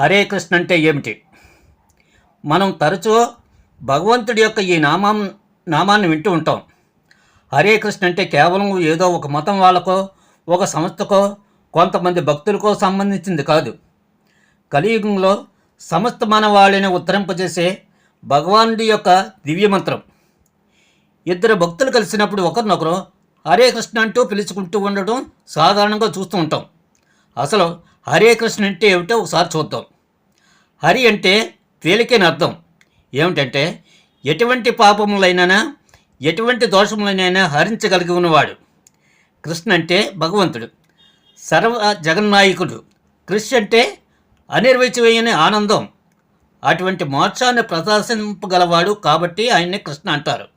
హరే కృష్ణ అంటే ఏమిటి? మనం తరచూ భగవంతుడి యొక్క ఈ నామం నామాన్ని వింటూ ఉంటాం. హరే కృష్ణ అంటే కేవలం ఏదో ఒక మతం వాళ్ళకో ఒక సంస్థకో కొంతమంది భక్తులకో సంబంధించింది కాదు. కలియుగంలో సమస్త మానవాళిని ఉత్తరింపజేసే భగవానుడి యొక్క దివ్యమంత్రం ఇద్దరు భక్తులు కలిసినప్పుడు ఒకరినొకరు హరే కృష్ణ అంటూ పిలుచుకుంటూ ఉండడం సాధారణంగా చూస్తూ ఉంటాం. అసలు హరే కృష్ణ అంటే ఏమిటో ఒకసారి చూద్దాం. హరి అంటే తేలికైన అర్థం. ఏమిటంటే ఎటువంటి పాపములైనా ఎటువంటి దోషములైనా హరించగలిగి ఉన్నవాడు. కృష్ణ అంటే భగవంతుడు. సర్వ జగన్నాయకుడు. కృష్ణ అంటే అనిర్వచమైన ఆనందం. అటువంటి మోక్షాన్ని ప్రదర్శింపగలవాడు కాబట్టి ఆయన్ని కృష్ణ అంటారు.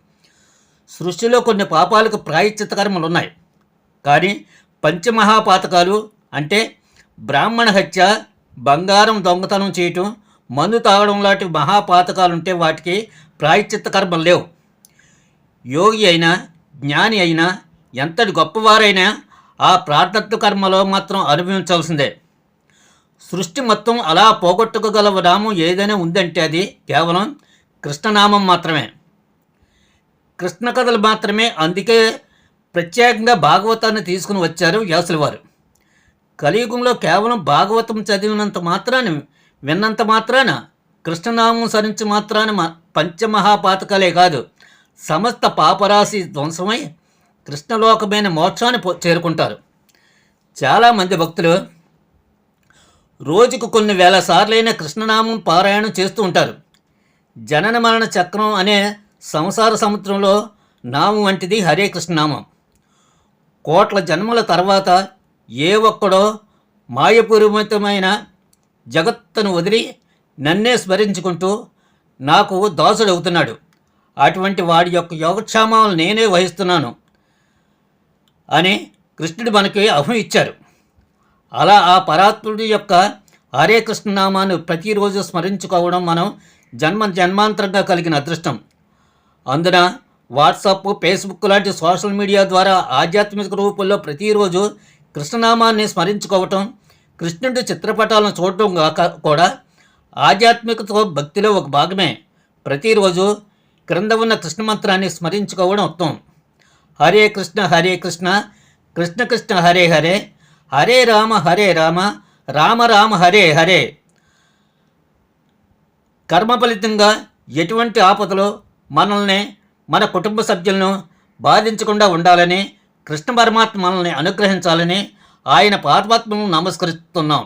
సృష్టిలో కొన్ని పాపాలకు ప్రాయశ్చిత కర్మలు ఉన్నాయి. కానీ పంచమహాపాతకాలు అంటే బ్రాహ్మణ హత్య బంగారం దొంగతనం చేయటం మందు తాగడం లాంటి మహాపాతకాలు ఉంటే వాటికి ప్రాయశ్చిత్త కర్మలు లేవు. యోగి అయినా జ్ఞాని అయినా ఎంతటి గొప్పవారైనా ఆ ప్రార్థత్వ కర్మలో మాత్రం అనుభవించాల్సిందే. సృష్టి మొత్తం అలా పోగొట్టుకోగల నామం ఏదైనా ఉందంటే అది కేవలం కృష్ణనామం మాత్రమే. కృష్ణ కథలు మాత్రమే అందుకే ప్రత్యేకంగా భాగవతాన్ని తీసుకుని వచ్చారు వ్యాసుల వారు. కలియుగంలో కేవలం భాగవతం చదివినంత మాత్రాన విన్నంత మాత్రాన కృష్ణనామం సరించి మాత్రాన మ- పంచమహాపాతకాలే కాదు సమస్త పాపరాశి ధ్వంసమై కృష్ణలోకమైన మోక్షాన్ని చేరుకుంటారు. చాలామంది భక్తులు రోజుకు కొన్ని వేల సార్లైన కృష్ణనామం పారాయణం చేస్తూ ఉంటారు. జనన మరణ చక్రం అనే సంసార సముద్రంలో నామం వంటిది హరే కృష్ణనామం. కోట్ల జన్మల తర్వాత ఏ ఒక్కడో మాయపూరిమితమైన జగత్తును వదిలి నన్నే స్మరించుకుంటూ నాకు దాసుడవుతున్నాడు. అటువంటి వాడి యొక్క యోగక్షేమాలు నేనే వహిస్తున్నాను అని కృష్ణుడు మనకి అహం ఇచ్చారు. అలా ఆ పరాత్ముడి యొక్క హరే కృష్ణ ప్రతిరోజు స్మరించుకోవడం మనం జన్మ జన్మాంతరంగా కలిగిన అదృష్టం. అందున వాట్సాప్ ఫేస్బుక్ లాంటి సోషల్ మీడియా ద్వారా ఆధ్యాత్మిక రూపంలో ప్రతిరోజు కృష్ణనామాన్ని స్మరించుకోవటం కృష్ణుడి చిత్రపటాలను చూడటం కాక కూడా ఆధ్యాత్మికతో భక్తిలో ఒక భాగమే. ప్రతిరోజు క్రింద ఉన్న కృష్ణ మంత్రాన్ని స్మరించుకోవడం ఉత్తమం. హరే కృష్ణ హరే కృష్ణ కృష్ణ కృష్ణ హరే హరే హరే రామ హరే రామ రామ రామ హరే హరే. కర్మ ఫలితంగా ఎటువంటి ఆపదలో మనల్ని మన కుటుంబ సభ్యులను బాధించకుండా ఉండాలని కృష్ణ పరమాత్మ మనల్ని అనుగ్రహించాలని ఆయన పార్వత్మను నమస్కరిస్తున్నాం.